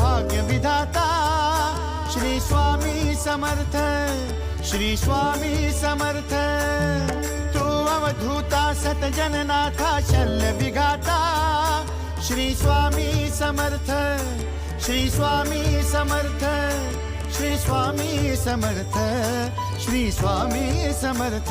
भाग्य विधाता श्री स्वामी समर्थ श्री स्वामी समर्थ तू अवधूता सतजननाथा शल्य विघाता श्री स्वामी समर्थ श्री स्वामी समर्थ श्री स्वामी समर्थ श्री स्वामी समर्थ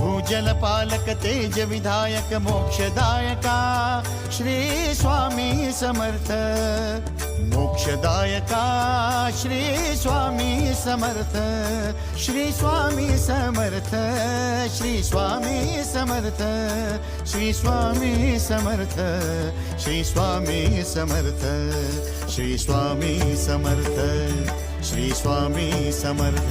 भूजल पालक तेज विधायक मोक्षदायका श्री स्वामी समर्थ। मोक्षदायका श्री स्वामी समर्थ। श्री स्वामी समर्थ। श्री स्वामी समर्थ। श्री स्वामी समर्थ। श्री स्वामी समर्थ। श्री स्वामी समर्थ। श्री स्वामी समर्थ।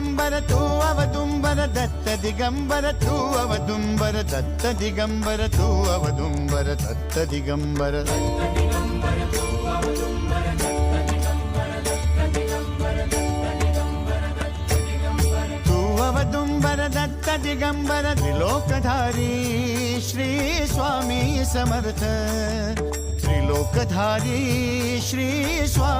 ദിഗംബര തൂവവ ദുംബര ദത്ത ദിഗംബര തൂവവ ദുംബര ദത്ത ദിഗംബര തൂവവ ദുംബര ദത്ത ദിഗംബര തൂവവ ദുംബര ദത്ത ദിഗംബര ത്രിലോകധാരി ശ്രീ സ്വാമി സമർത്ഥ ത്രിലോകധാരി ശ്രീ സ്വാമി